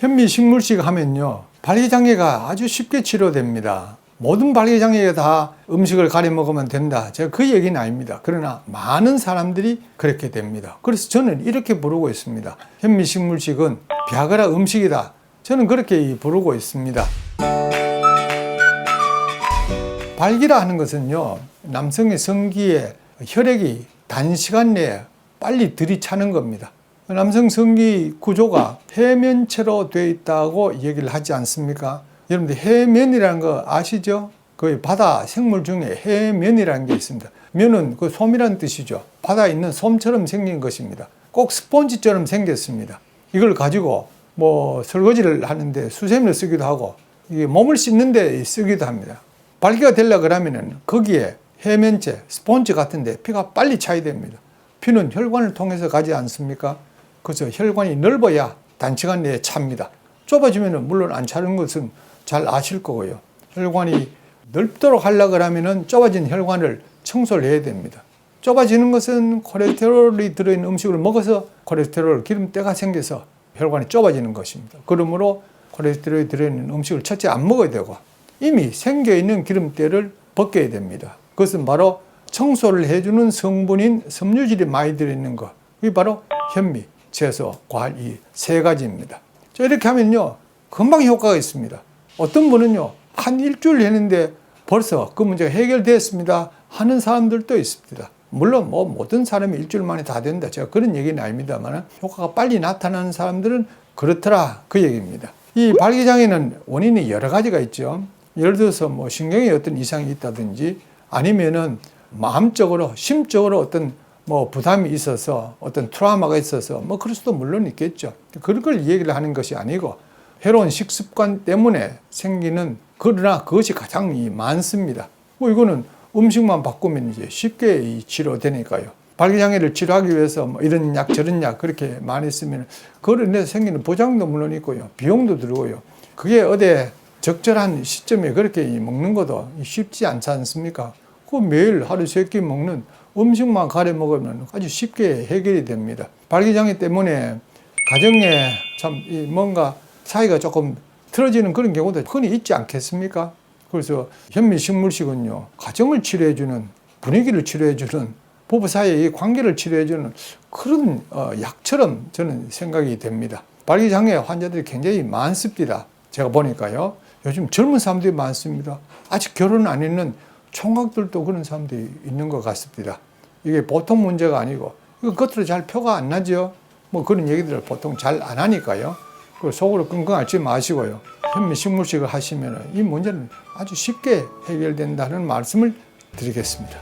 현미식물식 하면요. 발기장애가 아주 쉽게 치료됩니다. 모든 발기장애가 다 음식을 가려 먹으면 된다. 제가 그 얘기는 아닙니다. 그러나 많은 사람들이 그렇게 됩니다. 그래서 저는 이렇게 부르고 있습니다. 현미식물식은 비아그라 음식이다. 저는 그렇게 부르고 있습니다. 발기라 하는 것은요, 남성의 성기에 혈액이 단시간 내에 빨리 들이차는 겁니다. 남성 성기 구조가 해면체로 되어 있다고 얘기를 하지 않습니까? 여러분들 해면이라는 거 아시죠? 그 바다 생물 중에 해면이라는 게 있습니다. 면은 그 솜이라는 뜻이죠. 바다에 있는 솜처럼 생긴 것입니다. 꼭 스펀지처럼 생겼습니다. 이걸 가지고 뭐 설거지를 하는데 수세미를 쓰기도 하고 이게 몸을 씻는데 쓰기도 합니다. 발기가 되려 그러면은 거기에 해면체, 스폰지 같은데 피가 빨리 차야 됩니다. 피는 혈관을 통해서 가지 않습니까? 그래서 혈관이 넓어야 단시간 내에 찹니다. 좁아지면은 물론 안 차는 것은 잘 아실 거고요. 혈관이 넓도록 하려고 하면은 좁아진 혈관을 청소를 해야 됩니다. 좁아지는 것은 콜레스테롤이 들어있는 음식을 먹어서 콜레스테롤 기름때가 생겨서 혈관이 좁아지는 것입니다. 그러므로 콜레스테롤이 들어있는 음식을 첫째 안 먹어야 되고 이미 생겨 있는 기름때를 벗겨야 됩니다. 그것은 바로 청소를 해주는 성분인 섬유질이 많이 들어있는 것. 이게 바로 현미, 채소, 과일 이 세 가지입니다. 자, 이렇게 하면요. 금방 효과가 있습니다. 어떤 분은요. 한 일주일 했는데 벌써 그 문제가 해결됐습니다. 하는 사람들도 있습니다. 물론 뭐 모든 사람이 일주일 만에 다 된다. 제가 그런 얘기는 아닙니다만 효과가 빨리 나타나는 사람들은 그렇더라. 그 얘기입니다. 이 발기장애는 원인이 여러 가지가 있죠. 예를 들어서 뭐 신경에 어떤 이상이 있다든지 아니면은 마음적으로 심적으로 어떤 뭐 부담이 있어서 어떤 트라우마가 있어서 뭐 그럴 수도 물론 있겠죠. 그런 걸 얘기를 하는 것이 아니고 해로운 식습관 때문에 생기는 그러나 그것이 가장 이 많습니다. 뭐 이거는 음식만 바꾸면 이제 쉽게 이 치료되니까요. 발기장애를 치료하기 위해서 뭐 이런 약 저런 약 그렇게 많이 쓰면 그걸로 인해서 생기는 보장도 물론 있고요. 비용도 들고요. 그게 어디 적절한 시점에 그렇게 먹는 것도 쉽지 않지 않습니까? 그 매일 하루 세 끼 먹는 음식만 가려 먹으면 아주 쉽게 해결이 됩니다. 발기장애 때문에 가정에 참이 뭔가 사이가 조금 틀어지는 그런 경우도 흔히 있지 않겠습니까? 그래서 현미식물식은요, 가정을 치료해주는, 분위기를 치료해주는, 부부 사이의 관계를 치료해주는 그런 어, 약처럼 저는 생각이 됩니다. 발기장애 환자들이 굉장히 많습니다. 제가 보니까요. 요즘 젊은 사람들이 많습니다. 아직 결혼 안 했는 총각들도 그런 사람들이 있는 것 같습니다. 이게 보통 문제가 아니고, 이거 겉으로 잘 표가 안 나죠? 뭐 그런 얘기들을 보통 잘 안 하니까요. 그 속으로 끙끙 앓지 마시고요. 현미식물식을 하시면 이 문제는 아주 쉽게 해결된다는 말씀을 드리겠습니다.